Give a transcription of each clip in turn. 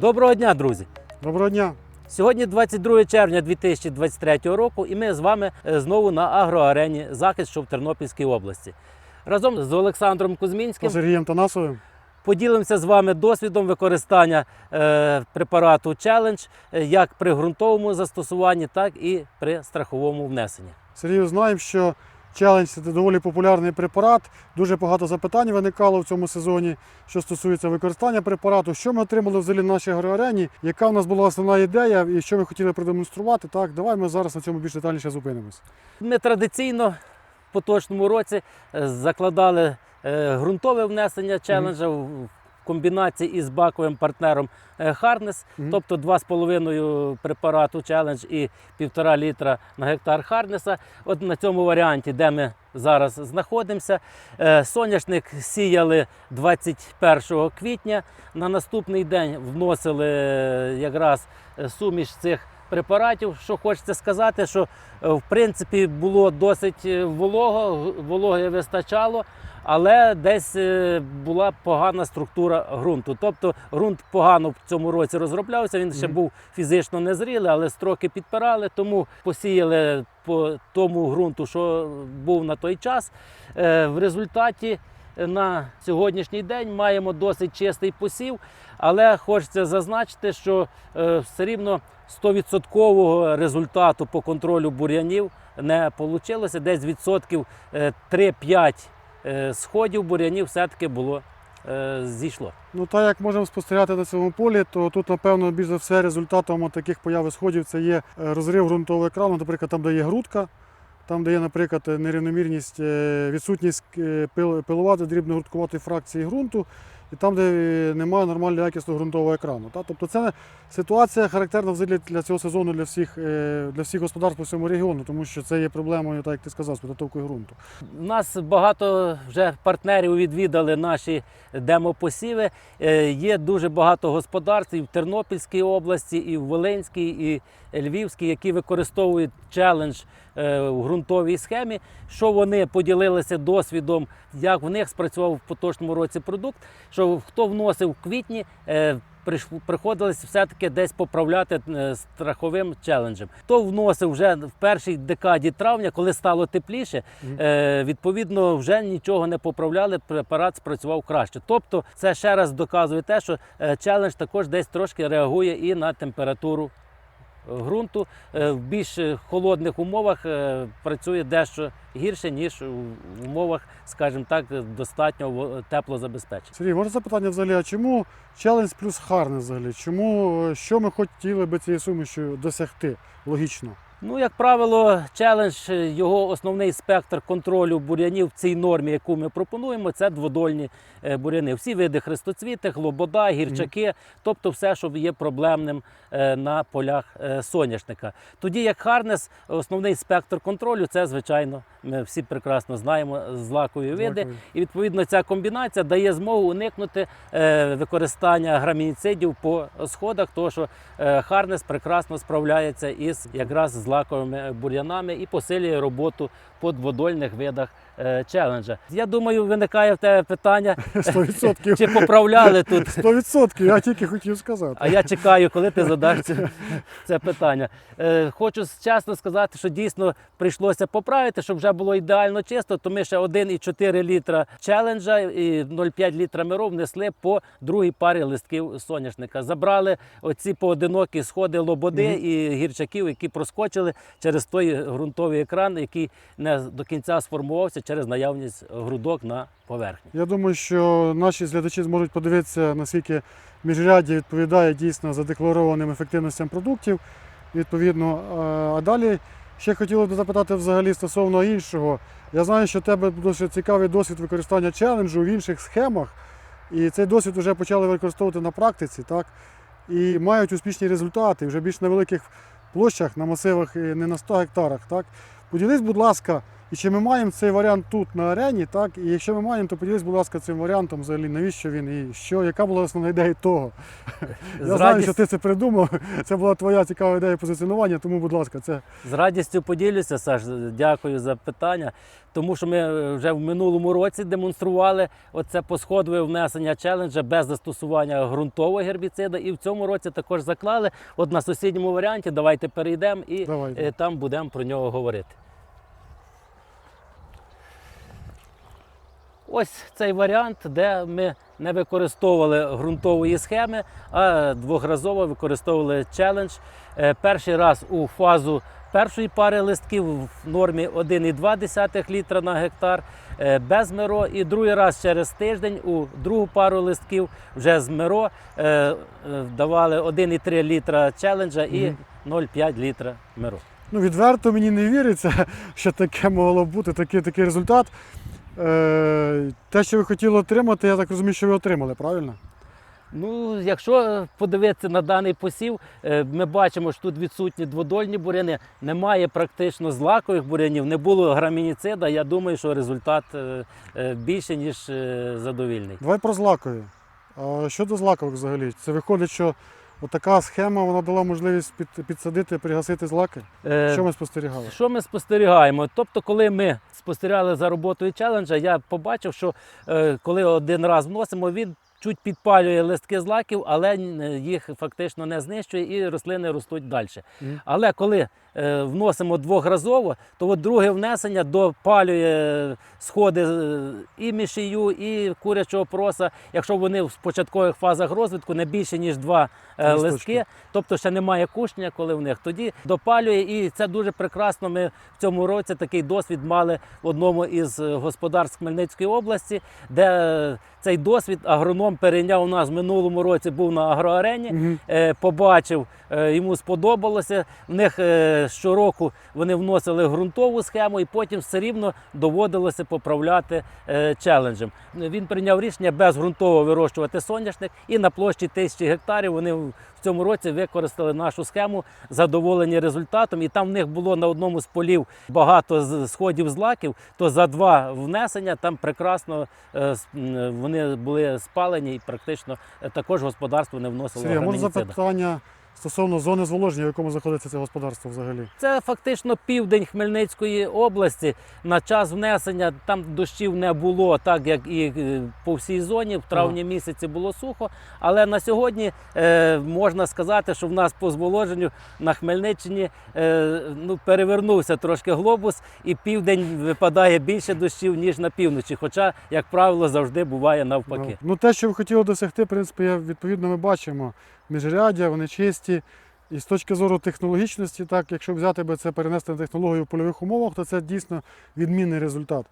Доброго дня, друзі! Доброго дня. Сьогодні 22 червня 2023 року, і ми з вами е, знову на агроарені захист, що в Тернопільській області. Разом з Олександром Та Кузьмінським Сергієм Танасовим. поділимося з вами досвідом використання е, препарату Challenge е, як при ґрунтовому застосуванні, так і при страховому внесенні. Сергію, знаємо, що челендж це доволі популярний препарат. Дуже багато запитань виникало в цьому сезоні, що стосується використання препарату. Що ми отримали взагалі на нашій агроарені? Яка в нас була основна ідея і що ми хотіли продемонструвати? Так, давай ми зараз на цьому більш детальніше зупинимось. Ми традиційно в поточному році е, закладали е, ґрунтове внесення челенджа в комбінації із баковим партнером Харнес, mm -hmm. тобто 2,5 препарату челендж і 1,5 літра на гектар Харнеса. От на цьому варіанті, де ми зараз знаходимося, е, соняшник сіяли 21 квітня. На наступний день вносили е, якраз е, суміш цих препаратів. Що хочеться сказати, що е, в принципі було досить е, волого, вологи вистачало, але десь е, була погана структура ґрунту. Тобто ґрунт погано в цьому році розроблявся, він ще був фізично незрілий, але строки підпирали, тому посіяли по тому ґрунту, що був на той час. В результаті на сьогоднішній день маємо досить чистий посів, але хочеться зазначити, що е, все рівно 100% результату по контролю бур'янів не вийшло. Десь відсотків е, 3-5 е, сходів бур'янів все-таки було е, зійшло. Ну, так як можемо спостерігати на цьому полі, то тут, напевно, більш за все результатом таких появи сходів це є е, розрив ґрунтового екрану, наприклад, там, де є грудка, там, де є, наприклад, нерівномірність, е, відсутність е, пил- дрібно-грудкуватої фракції ґрунту, і там, де е, немає нормально якісного ґрунтового екрану. Тобто це ситуація характерна для цього сезону для всіх, для всіх господарств по всьому регіону, тому що це є проблемою, так як ти сказав, з підготовкою ґрунту. У нас багато вже партнерів відвідали наші демопосіви. Є дуже багато господарств і в Тернопільській області, і в Волинській, і Львівській, які використовують челендж в ґрунтовій схемі. Що вони поділилися досвідом, як в них спрацював в поточному році продукт. Що хто вносив в квітні, е, приходилось все-таки десь поправляти е, страховим челенджем. Хто вносив вже в першій декаді травня, коли стало тепліше, е, відповідно вже нічого не поправляли, препарат спрацював краще. Тобто, це ще раз доказує те, що е, челендж також десь трошки реагує і на температуру е, ґрунту. Е, В більш холодних умовах е, працює дещо гірше, ніж в умовах, скажімо так, достатнього теплозабезпечення. Сергій, можна запитання взагалі, а чому челендж плюс харне взагалі? Чому е, що ми хотіли би цією сумішю досягти логічно? Ну, як правило, челендж, е, його основний спектр контролю бур'янів в цій нормі, яку ми пропонуємо, це дводольні е, бур'яни. Всі види хрестоцвіти, глобода, гірчаки, тобто все, що є проблемним е, на полях соняшника. Тоді як Харнес, основний спектр контролю це, звичайно, ми всі прекрасно знаємо злакові види. Дякую. І відповідно ця комбінація дає змогу уникнути використання грамініцидів по сходах, тому що Харнес прекрасно справляється із якраз злаковими бур'янами і посилює роботу по дводольних видах челенджа. Я думаю, виникає в тебе питання, 100%. чи поправляли тут. 100%, я тільки хотів сказати. А я чекаю, коли ти задаш це, це питання. Е, хочу чесно сказати, що дійсно прийшлося поправити, щоб вже було ідеально чисто, то ми ще 1,4 літра челенджа і 0,5 літра миров внесли по другій парі листків соняшника. Забрали оці поодинокі сходи лободи Мгм. і гірчаків, які проскочили через той ґрунтовий екран, який не до кінця сформувався через наявність грудок на поверхні. Я думаю, що наші глядачі зможуть подивитися, наскільки міжряддя відповідає дійсно задекларованим ефективностям продуктів. Відповідно, а- а далі ще хотілося б запитати взагалі стосовно іншого. Я знаю, що в тебе дуже цікавий досвід використання челенджу в інших схемах, і цей досвід вже почали використовувати на практиці, так? І мають успішні результати вже більш на великих площах, на масивах і не на 100 гектарах. Так? Поділись, будь ласка, І чи ми маємо цей варіант тут на арені, так? І якщо ми маємо, то поділись, будь ласка, цим варіантом взагалі, навіщо він і що, яка була основна ідея того? Я З знаю, радість- що ти це придумав. Це була твоя цікава ідея позиціонування, тому, будь ласка, це З радістю поділюся, Саш. Дякую за питання. Тому що ми е, вже в минулому році демонстрували оце посходове внесення челенджа без застосування ґрунтового гербіцида. І в цьому році також заклали. От на сусідньому варіанті давайте перейдемо і Давайте. е, там будемо про нього говорити. Ось цей варіант, де ми не використовували ґрунтової схеми, а двохразово використовували челендж. Е, Перший раз у фазу першої пари листків в нормі 1,2 літра на гектар е, без миро. І другий раз через тиждень у другу пару листків вже з миро е, давали 1,3 літра челенджа і 0,5 літра миро. ну, відверто мені не віриться, що таке могло бути, такий, такий результат. Е, те, що ви хотіли отримати, я так розумію, що ви отримали, правильно? Ну, якщо подивитися на даний посів, е, ми бачимо, що тут відсутні дводольні буряни, немає практично злакових бурянів, не було грамініцида. Я думаю, що результат е, більше, ніж задовільний. Давай про злакові. А щодо злакових взагалі, це виходить, що така схема вона дала можливість під, підсадити, пригасити злаки. Е, Що ми спостерігали? Що ми спостерігаємо? Тобто, коли ми спостерігали за роботою челенджа, я побачив, що е, коли один раз вносимо, він чуть підпалює листки злаків, але е, їх фактично не знищує і рослини ростуть далі. Mm. Але коли вносимо двохразово, то от друге внесення допалює сходи е, і мішію, і курячого проса, якщо вони в початкових фазах розвитку не більше ніж два е, Листочки. листки, тобто ще немає кушня, коли в них тоді допалює, і це дуже прекрасно. Ми в цьому році такий досвід мали в одному із е, господарств Хмельницької області, де е, цей досвід агроном перейняв у нас в минулому році, був на агроарені. Е, Побачив, е, йому сподобалося. В них е, щороку вони вносили ґрунтову схему, і потім все рівно доводилося поправляти е, челенджем. Він прийняв рішення без ґрунтового вирощувати соняшник, і на площі тисячі гектарів вони в цьому році використали нашу схему, задоволені результатом. І там в них було на одному з полів багато сходів злаків. То за два внесення там прекрасно е, вони були спалені, і практично е, також господарство не вносило Сергій, може запитання стосовно зони зволоження, в якому знаходиться це господарство взагалі? Це фактично південь Хмельницької області. На час внесення там дощів не було, так як і е, по всій зоні. В травні місяці було сухо. Але на сьогодні е, можна сказати, що в нас по зволоженню на Хмельниччині е, ну, перевернувся трошки глобус, і південь випадає більше дощів, ніж на півночі. Хоча, як правило, завжди буває навпаки. Ну, ну, те, що ви хотіли досягти, в принципі, я- відповідно ми бачимо. Міжряддя, вони чисті. І з точки зору технологічності, так, якщо взяти би це перенести на технологію в польових умовах, то це дійсно відмінний результат.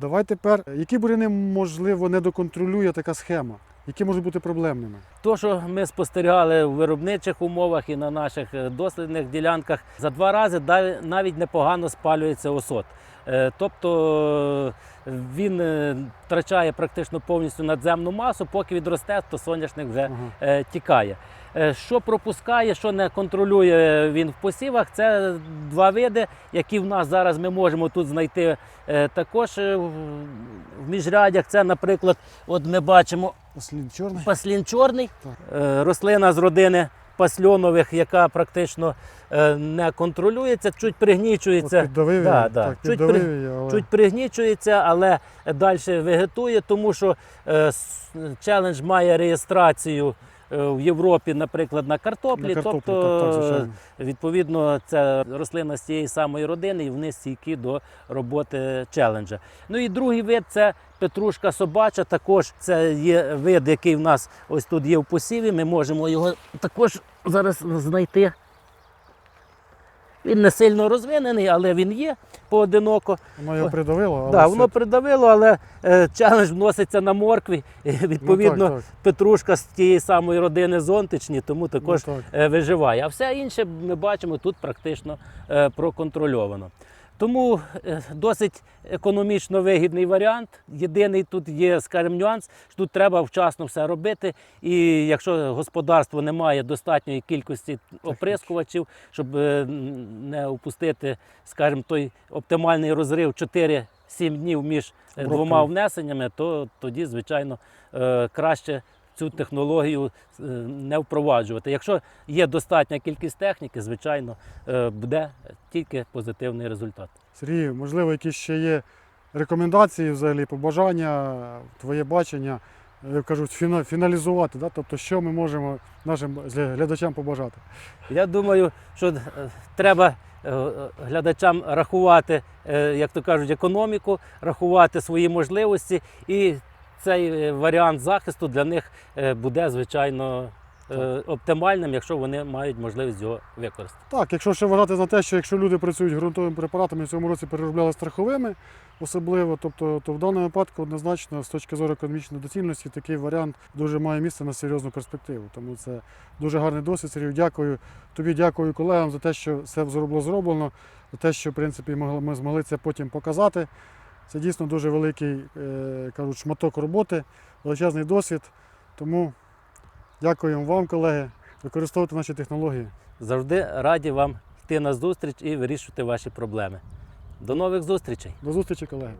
Давай тепер, які буряни, можливо, не доконтролює така схема, які можуть бути проблемними? То, що ми спостерігали в виробничих умовах і на наших е, дослідних ділянках, за два рази навіть непогано спалюється осот. Е, Тобто він е, втрачає практично повністю надземну масу, поки відросте, то соняшник вже Ага. е, тікає. Е, Що пропускає, що не контролює він в посівах, це два види, які в нас зараз ми можемо тут знайти також в міжрядях. Це, наприклад, от ми бачимо Ослін чорний. Паслін чорний, Так. рослина з родини пасльонових, яка практично е, не контролюється, чуть От пригнічується. піддавив да, я, да. так, Чуть піддавив при- я, але... Чуть пригнічується, але далі вегетує, тому що е, челендж має реєстрацію в Європі, наприклад, на картоплі. на картоплі, тобто, так, так, відповідно, це рослина з цієї самої родини, і вони стійкі до роботи челенджа. Ну і другий вид це петрушка собача. Також це є вид, який в нас ось тут є в посіві. Ми можемо його також зараз знайти. Він не сильно розвинений, але він є поодиноко. Воно його придавило, але все- воно придавило, але е, челендж вноситься на моркві. І, відповідно, ну, так, так. петрушка з тієї самої родини зонтичні, тому також Ну, так. е, виживає. А все інше ми бачимо тут практично е, проконтрольовано. Тому е, досить економічно вигідний варіант. Єдиний тут є, скажімо, нюанс, що тут треба вчасно все робити. І якщо господарство не має достатньої кількості оприскувачів, щоб е, не упустити, скажімо, той оптимальний розрив 4-7 днів між е, двома внесеннями, то тоді, звичайно, краще цю технологію е, не впроваджувати. Якщо є достатня кількість техніки, звичайно, е, буде тільки позитивний результат. Сергій, можливо, якісь ще є рекомендації, взагалі, побажання, твоє бачення, кажуть, фіналізувати, да? тобто, що ми можемо нашим глядачам побажати. Я думаю, що е, треба глядачам рахувати, як то кажуть, економіку, рахувати свої можливості, і цей е, варіант захисту для них е, буде, звичайно, е, оптимальним, якщо вони мають можливість його використати. Так, якщо ще вважати на те, що якщо люди працюють ґрунтовими препаратами, в цьому році переробляли страховими, особливо, тобто, то в даному випадку однозначно з точки зору економічної доцільності такий варіант дуже має місце на серйозну перспективу. Тому це дуже гарний досвід. Сергій, дякую тобі, дякую колегам за те, що все було зроблено, за те, що в принципі ми змогли це потім показати. Це дійсно дуже великий е, кажуть, шматок роботи, величезний досвід. Тому дякуємо вам, колеги, використовувати наші технології. Завжди раді вам йти на зустріч і вирішувати ваші проблеми. До нових зустрічей! До зустрічі, колеги.